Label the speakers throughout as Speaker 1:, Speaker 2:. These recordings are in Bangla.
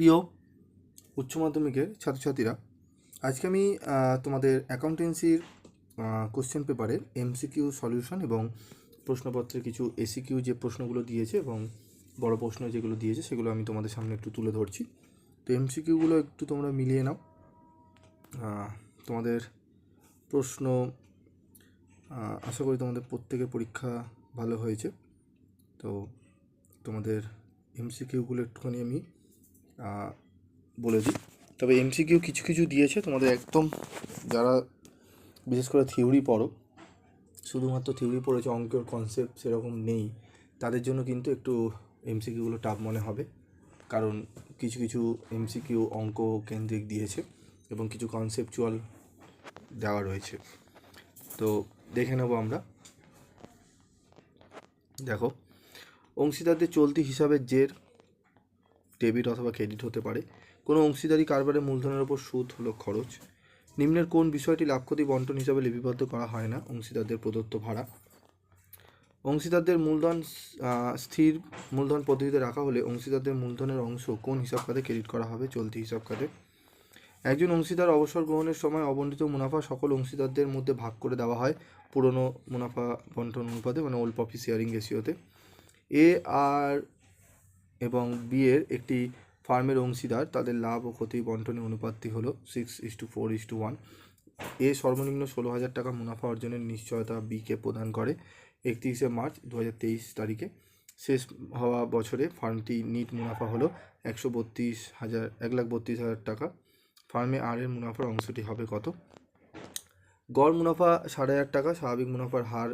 Speaker 1: প্রিয় উচ্চ মাধ্যমিকের ছাত্রছাত্রীরা, আজকে আমি তোমাদের অ্যাকাউন্টেন্সির কোশ্চেন পেপারের এমসিকিউ সলিউশন এবং প্রশ্নপত্রের কিছু এসিকিউ যে প্রশ্নগুলো দিয়েছে এবং বড় প্রশ্ন যেগুলো দিয়েছে সেগুলো আমি তোমাদের সামনে একটু তুলে ধরছি। তো এমসিকিউগুলো একটু তোমরা মিলিয়ে নাও। তোমাদের প্রশ্ন আশা করি তোমাদের প্রত্যেকের পরীক্ষা ভালো হয়েছে। তো তোমাদের এমসিকিউগুলো একটুখানি আমি বলে দিই তবে এমসিকিউ কিছু কিছু দিয়েছে। তোমাদের একদম যারা বিশেষ করে থিওরি পড়ো, শুধুমাত্র থিওরি পড়েছে, অঙ্কের কনসেপ্ট সেরকম নেই, তাদের জন্য কিন্তু একটু এমসিকিউগুলো টাফ মনে হবে। কারণ কিছু কিছু এমসিকিউ অঙ্ক কেন্দ্রিক দিয়েছে এবং কিছু কনসেপচুয়াল দেওয়া রয়েছে। তো দেখে নেব আমরা। দেখো, অংশীদারদের চলতি হিসাবের জের ডেবিট অথবা ক্রেডিট হতে পারে। কোনো অংশীদারি কারবারে মূলধনের ওপর সুদ হলো খরচ। নিম্নের কোন বিষয়টি লাভ ক্ষতি বন্টন হিসাবে লিপিবদ্ধ করা হয় না? অংশীদারদের প্রদত্ত ভাড়া। অংশীদারদের মূলধন স্থির মূলধন পদ্ধতিতে রাখা হলে অংশীদারদের মূলধনের অংশ কোন হিসাব খাতে ক্রেডিট করা হবে? চলতি হিসাব খাতে। একজন অংশীদার অবসর গ্রহণের সময় অবন্টিত মুনাফা সকল অংশীদারদের মধ্যে ভাগ করে দেওয়া হয় পুরনো মুনাফা বন্টন অনুপাতে মানে ওল্ড প্রফিট শেয়ারিং রেশিওতে এ আর এবং বি এর একটি ফার্মের অংশীদার, তাদের লাভ ও ক্ষতি বন্টনের অনুপাতটি হলো six is to four is to one এ সর্বনিম্ন ষোলো হাজার টাকা মুনাফা অর্জনের নিশ্চয়তা বিকে প্রদান করে একত্রিশে মার্চ দু হাজার তেইশ তারিখে। শেষ হওয়া বছরে ফার্মটি নিট মুনাফা হলো একশো বত্রিশ হাজার, এক লাখ বত্রিশ হাজার টাকা। ফার্মে আর এর মুনাফার অংশটি হবে কত? গড় মুনাফা সাড়ে হাজার টাকা, স্বাভাবিক মুনাফার হার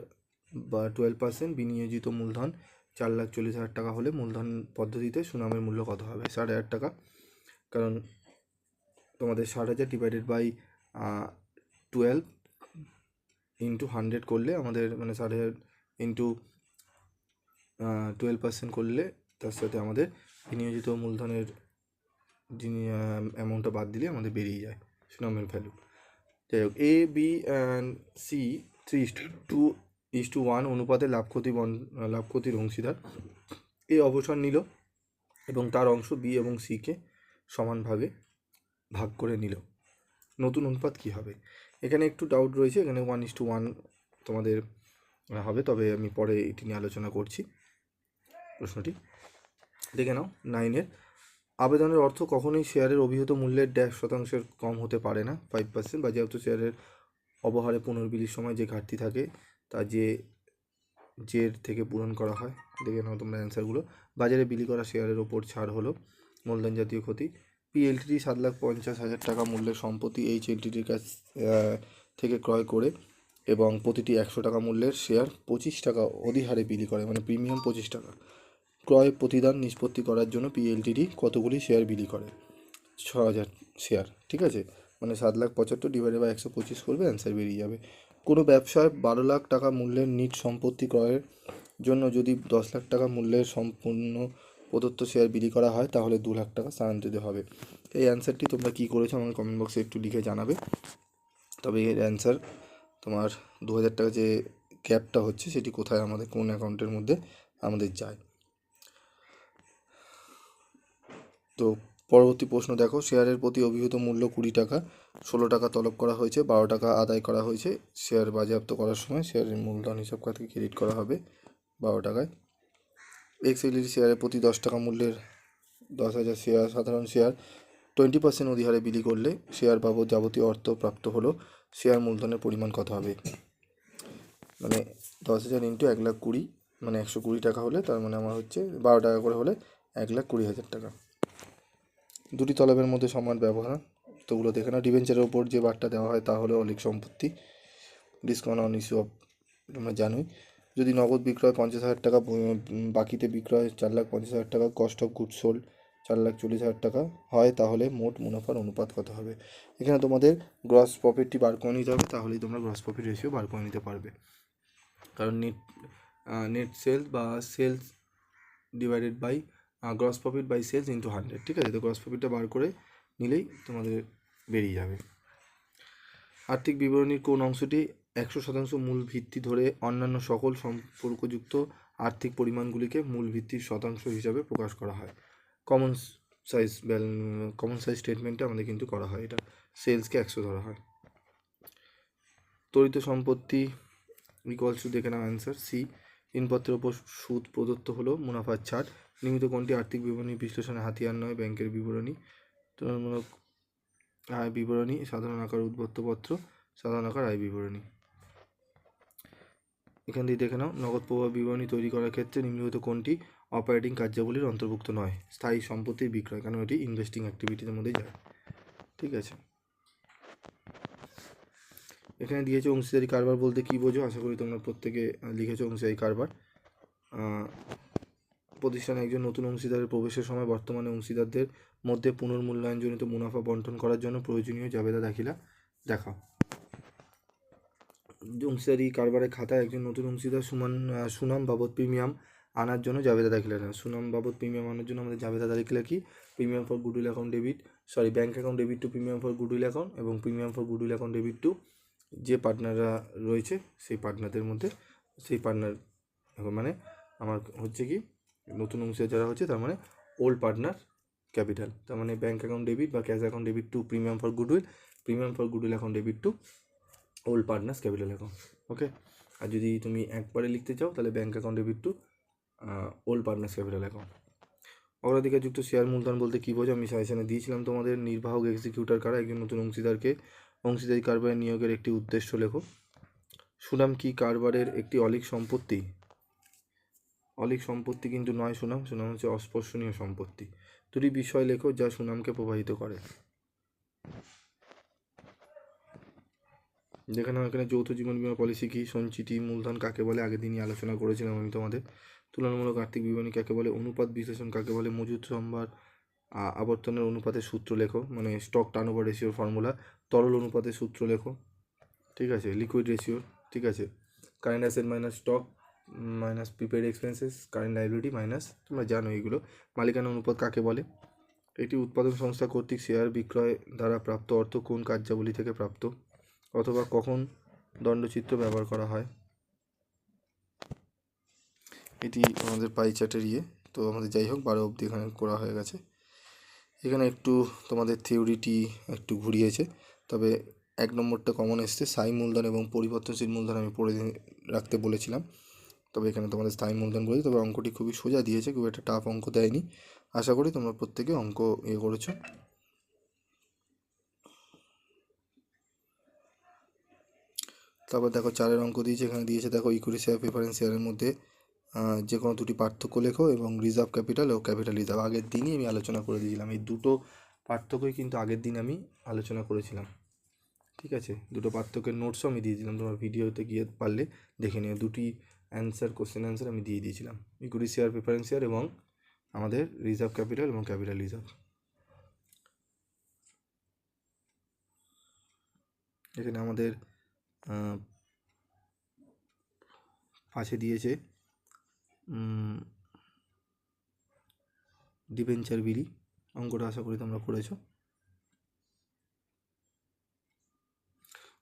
Speaker 1: বা টুয়েলভ পার্সেন্ট বিনিয়োজিত মূলধন চার লাখ চল্লিশ হাজার টাকা হলে মূলধন পদ্ধতিতে সুনামের মূল্য কত হবে? সাড়ে হাজার টাকা। কারণ তোমাদের ষাট হাজার divided by twelve into hundred করলে আমাদের মানে ষাট হাজার ইন্টু টুয়েলভ পার্সেন্ট করলে তার সাথে আমাদের বিনিয়োজিত মূলধনের যিনি অ্যামাউন্টটা বাদ দিলে আমাদের বেরিয়ে যায় সুনামের ভ্যালু যাই হোক A B and C three two is to two অনুপাতে লাভ ক্ষতি বন লাভ ক্ষতির অংশীদার। এ অবসর নিল এবং তার অংশ বি এবং সিকে সমান ভাগে ভাগ করে নিল। নতুন অনুপাত কী হবে? এখানে একটু ডাউট রয়েছে, এখানে ওয়ান ইস টু ওয়ান তোমাদের হবে, তবে আমি পরে এটি নিয়ে আলোচনা করছি প্রশ্নটি। দেখে নাও নাইনের আবেদনের অর্থ কখনোই শেয়ারের অভিহিত মূল্যের ড্যাশ শতাংশের কম হতে পারে না। ফাইভ পার্সেন্ট বাজেয়াপ্ত শেয়ারের অবহারে পুনর্বিলির সময় যে ঘাটতি থাকে তা যে জের থেকে পূরণ করা হয়, দেখে নাও তোমরা অ্যান্সারগুলো বাজারে বিলি করা শেয়ারের ওপর ছাড় হলো, মূলধন জাতীয় ক্ষতি। পিএলটিডি সাত লাখ পঞ্চাশ হাজার টাকা মূল্যের সম্পত্তি এইচ এলটিডির কাছ থেকে ক্রয় করে এবং প্রতিটি একশো টাকা মূল্যের শেয়ার পঁচিশ টাকা অধিহারে বিলি করে মানে প্রিমিয়াম পঁচিশ টাকা। ক্রয় প্রতিদান নিষ্পত্তি করার জন্য পিএলটিডি কতগুলি শেয়ার বিলি করে? ছ হাজার শেয়ার ঠিক আছে? মানে সাত লাখ পঁচাত্তর ডিভাইডেড বাই একশো পঁচিশ করবে অ্যান্সার বেরিয়ে যাবে। কোনো ব্যবসায় বারো লাখ টাকা মূল্যের নিট সম্পত্তি ক্রয়ের জন্য যদি দশ লাখ টাকা মূল্যের সম্পূর্ণ প্রদত্ত শেয়ার বিলি করা হয়, তাহলে দু লাখ টাকা স্থানান্তরিত হবে। এই অ্যান্সারটি তোমরা কী করেছ আমাকে কমেন্ট বক্সে একটু লিখে জানাবে। তবে এর অ্যান্সার তোমার দু হাজার টাকা যে গ্যাপটা হচ্ছে, সেটি কোথায় আমাদের, কোন অ্যাকাউন্টের মধ্যে আমাদের যায়। তো পরবর্তী প্রশ্ন দেখো, শেয়ারের প্রতি অভিহিত মূল্য কুড়ি টাকা। ষোলো টাকা তলব করা হয়েছে, বারো টাকা আদায় করা হয়েছে। শেয়ার বাজেয়াপ্ত করার সময় শেয়ারের মূলধন হিসাব খাতে ক্রেডিট করা হবে বারো টাকায়। এক্সএলইডি শেয়ারের প্রতি দশ টাকা মূল্যের দশ হাজার শেয়ার, সাধারণ শেয়ার টোয়েন্টি পার্সেন্ট অধিহারে বিলি করলে শেয়ার বাবদ যাবতীয় অর্থ প্রাপ্ত হলো শেয়ার মূলধনের পরিমাণ কত হবে? মানে দশ হাজার ইন্টু এক লাখ কুড়ি মানে একশো কুড়ি টাকা হলে তার মানে আমার হচ্ছে বারো টাকা করে হলে এক লাখ কুড়ি হাজার টাকা। দুটি তলবের মধ্যে সমান ব্যবহার। তো ওগুলো দেখে নাও। ডিভেঞ্চারের ওপর যে বারটা দেওয়া হয় তা হলো অলিক সম্পত্তি ডিসকাউন্ট অন ইস্যু অফ তোমরা জানোই যদি নগদ বিক্রয় পঞ্চাশ হাজার টাকা বাকিতে বিক্রয় চার লাখ পঞ্চাশ হাজার টাকা কস্ট অফ গুড সোল্ড চার লাখ চল্লিশ হাজার টাকা হয়, তাহলে মোট মুনাফার অনুপাত কত হবে? এখানে তোমাদের গ্রস প্রফিটটি বার করে নিতে হবে, তাহলেই তোমরা গ্রস প্রফিট রেশিও বার করে নিতে পারবে। কারণ নেট নেট সেলস বা sales divided by gross profit by sales into hundred ঠিক আছে? তো গ্রস প্রফিটটা বার করে নিলেই তোমাদের বেরিয়ে যাবে। আর্থিক বিবরণীর কোন অংশটি একশো শতাংশ মূল ভিত্তি ধরে অন্যান্য সকল সম্পর্কযুক্ত আর্থিক পরিমাণগুলিকে মূল ভিত্তির শতাংশ হিসাবে প্রকাশ করা হয়। কমন সাইজ ব্যাল কমন সাইজ স্টেটমেন্টে আমাদের কিন্তু করা হয় এটা। সেলসকে একশো ধরা হয়। তরিত সম্পত্তি ইকুয়ালস টু দেখে নাও অ্যান্সার সি ঋণপত্রের ওপর সুদ প্রদত্ত হলো, মুনাফার ছাড়। নিয়মিত কোনটি আর্থিক বিবরণী বিশ্লেষণে হাতিয়ার নয়, ব্যাংকের বিবরণী। তুলনামূলক আয় বিবরণী সাধারণ আকার উদ্বর্তপত্র সাধারণ আকার আয় বিবরণী। এখান থেকে দেখে নাও, নগদ প্রবাহ বিবরণী তৈরি করার ক্ষেত্রে নিম্নলিখিত কোনটি অপারেটিং কার্যাবলীর অন্তর্ভুক্ত নয়? স্থায়ী সম্পত্তির বিক্রয় কারণ এটি ইনভেস্টিং অ্যাক্টিভিটির মধ্যে যায়? ঠিক আছে। এখানে দিয়েছে অংশীদারি কারবার বলতে কী বোঝো? আশা করি তোমরা প্রত্যেকে লিখেছো অংশীদারি কারবার। প্রতিষ্ঠানে একজন নতুন অংশীদারের প্রবেশের সময় বর্তমানে অংশীদারদের মধ্যে পুনর্মূল্যায়নজনিত মুনাফা বন্টন করার জন্য প্রয়োজনীয় জাবেদা দাখিলা দেখা অংশীদারি কারবারের খাতায় একজন নতুন অংশীদার সুমান সুনাম বাবদ প্রিমিয়াম আনার জন্য জাবেদা দাখিলা নেয় সুনাম বাবদ প্রিমিয়াম আনার জন্য আমাদের জাবেদা দাখিলা কি? Premium for goodwill account debit, sorry bank account debit to premium for goodwill account এবং premium for goodwill account debit to যে পার্টনাররা রয়েছে, সেই পার্টনারদের মধ্যে, সেই পার্টনার মানে আমার হচ্ছে কি নতুন অংশীদার যারা হচ্ছে, তার মানে ওল্ড পার্টনার ক্যাপিটাল তার মানে ব্যাঙ্ক অ্যাকাউন্ট ডেবিট বা cash account debit to premium for goodwill premium for goodwill account debit to old partners capital account okay আর যদি তুমি একবারে লিখতে চাও, তাহলে bank account debit to old partners capital account অগ্রাধিকারযুক্ত share মূলধন বলতে কী বোঝো আমি সাজেশনে দিয়েছিলাম তোমাদের, নির্বাহক এক্সিকিউটর কারা? একজন নতুন অংশীদারকে, অংশীদারি কারবারে নিয়োগের একটি উদ্দেশ্য লেখো। সুনাম কি কারবারের একটি অলিক সম্পত্তি? অলিক সম্পত্তি কিন্তু নয়, সুনাম। সুনাম হচ্ছে অস্পর্শনীয় সম্পত্তি। দুটি বিষয় লেখো যা সুনামকে প্রভাবিত করে। যেখানে এখানে যৌথ জীবন বীমা পলিসি কি? সঞ্চিতি, মূলধন কাকে বলে? আগের দিনই আলোচনা করেছিলাম আমি তোমাদের। তুলনামূলক আর্থিক বিবরণী কাকে বলে? অনুপাত বিশ্লেষণ কাকে বলে? মজুদ সম্ভার আবর্তনের অনুপাতের সূত্র লেখো। মানে স্টক টার্নওভার রেশিওর ফর্মুলা তরল অনুপাতের সূত্র লেখো। ঠিক আছে? লিকুইড রেশিও ঠিক আছে? Current asset minus stock minus prepaid expenses current liability minus তোমরা জানো এইগুলো মালিকানা অনুপাত কাকে বলে? একটি উৎপাদন সংস্থা কর্তৃক শেয়ার বিক্রয় দ্বারা প্রাপ্ত অর্থ কোন কার্যাবলী থেকে প্রাপ্ত? অথবা কখন দণ্ডচিত্র ব্যবহার করা হয়? এটি আমাদের পাই চার্টের ইয়ে। তো আমাদের যাই হোক, বারো অবধি এখানে করা হয়ে গেছে। এখানে একটু তোমাদের থিওরিটি একটু ঘুরিয়েছে। তবে এক নম্বরটা কমন এসছে। স্থায়ী মূলধন এবং পরিবর্তনশীল মূলধন আমি পড়ে রাখতে বলেছিলাম। তবে এখানে তোমাদের স্থায়ী মূলধন বলেছে তবে অঙ্কটি খুবই সোজা দিয়েছে, খুব একটা টাফ অঙ্ক দেয়নি। আশা করি তোমরা প্রত্যেকে অঙ্ক ইয়ে করেছ। তারপর দেখো চারের অঙ্ক দিয়েছে, এখানে দিয়েছে দেখো ইকুইটি শেয়ার প্রিফারেন্স শেয়ারের মধ্যে যে কোনো দুটি পার্থক্য লেখো এবং রিজার্ভ ক্যাপিটাল ও ক্যাপিটাল রিজার্ভ আগের দিনই আমি আলোচনা করে দিয়েছিলাম, এই দুটো পার্থক্যই কিন্তু আগের দিন আমি আলোচনা করেছিলাম। ঠিক আছে? দুটো পার্থক্যের নোটসও আমি দিয়ে দিলাম, তোমার ভিডিওতে গিয়ে পারলে দেখে নিও। দুটি অ্যান্সার কোশ্চেন অ্যান্সার আমি দিয়ে দিয়েছিলাম। ইকুইটি শেয়ার প্রিফারেন্স শেয়ার এবং আমাদের রিজার্ভ ক্যাপিটাল এবং ক্যাপিটাল রিজার্ভ এখানে আমাদের পাশে দিয়েছে ডিভেঞ্চার বিলি। অঙ্কটা আশা করি তোমরা করেছ।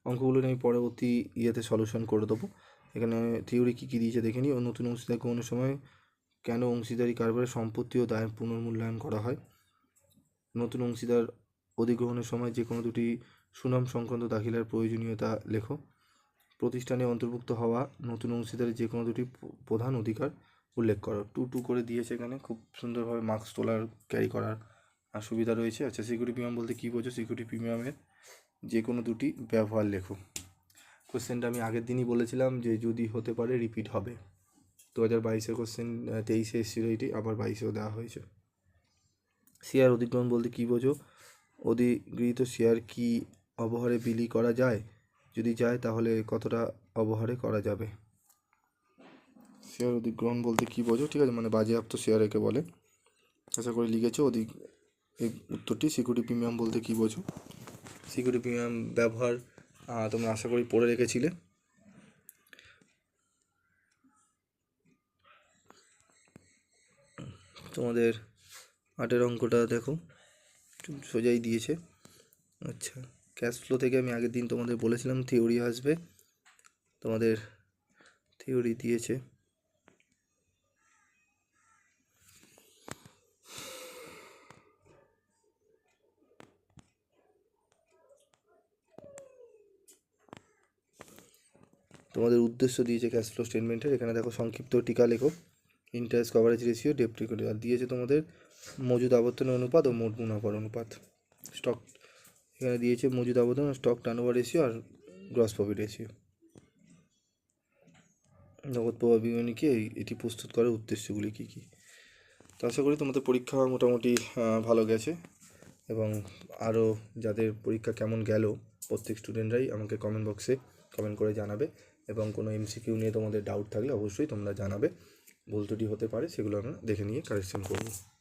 Speaker 1: অঙ্কগুলো আমি পরবর্তী ইয়েতে সলিউশন করে দেবো। এখানে থিওরি কী কী দিয়েছে দেখে নিই ও নতুন অংশীদার কোনো সময় কেন অংশীদারি কারবারে সম্পত্তি ও দায়ের পুনর্মূল্যায়ন করা হয়। নতুন অংশীদার অধিগ্রহণের সময় যে কোনো দুটি সুনাম সংক্রান্ত দাখিলার প্রয়োজনীয়তা লেখো। প্রতিষ্ঠানে অন্তর্ভুক্ত হওয়া নতুন অংশীদারের যে কোনো দুটি প্রধান অধিকার উল্লেখ করো। টু টু করে দিয়েছে এখানে। খুব সুন্দরভাবে মাস্ক তোলার ক্যারি করার সুবিধা রয়েছে। আচ্ছা সিকিউরিটি প্রিমিয়াম বলতে কী বোঝো? সিকিউরিটি প্রিমিয়ামের যে কোনো দুটি ব্যবহার লেখো। কোশ্চেনটা আমি আগের দিনই বলেছিলাম যে যদি হতে পারে রিপিট হবে। দু হাজার বাইশের কোশ্চেন তেইশে এসেছিল এটি, আবার বাইশেও দেওয়া হয়েছে। শেয়ার অধিগ্রহণ বলতে কী বোঝো? অধিগৃহীত শেয়ার কি অবহারে বিলি করা যায়? যদি যায়, তাহলে কতটা অবহারে করা যাবে? শেয়ার অধিগ্রহণ বলতে কী বোঝো? ঠিক আছে মানে বাজেয়াপ্ত শেয়ার একে বলে। আশা করি লিখেছো, অধিক এই উত্তরটি। সিকিউরিটি প্রিমিয়াম বলতে কী বোঝো? সিকিউরিটি প্রিমিয়াম ব্যবহার তোমরা আশা করি পড়ে রেখেছিলে। তোমাদের আটের অঙ্কটা দেখো সোজাই দিয়েছে। আচ্ছা ক্যাশ ফ্লো থেকে আমি আগের দিন তোমাদের বলেছিলাম থিওরি আসবে। তোমাদের থিওরি দিয়েছে। তোমাদের উদ্দেশ্য দিয়েছে ক্যাশ ফ্লো স্টেটমেন্টের এখানে দেখো সংক্ষিপ্ত টিকা লেখো। ইন্টারেস্ট কভারেজ রেশিও ডেপ্ট রিকোয়ার্ড আর দিয়েছে তোমাদের মজুদ আবর্তন অনুপাত ও মোট মুনাফার অনুপাত। স্টক এখানে দিয়েছে মজুদ আবর্তন স্টক টার্নওভার রেশিও আর গ্রস প্রফিট রেশিও নগদ প্রবাহ বিবরণীকে এটি প্রস্তুত করার উদ্দেশ্যগুলি কী কী? তো আশা করি তোমাদের পরীক্ষা মোটামুটি ভালো গেছে এবং আরও যাদের পরীক্ষা কেমন গেল, প্রত্যেক স্টুডেন্টরাই আমাকে কমেন্ট বক্সে কমেন্ট করে জানাবে। এবং কোনো এমসিকিউ নিয়ে তোমাদের ডাউট থাকলে অবশ্যই তোমরা জানাবে। ভুল ত্রুটি হতে পারে, সেগুলো আমরা দেখে নিয়ে কারেকশন করব।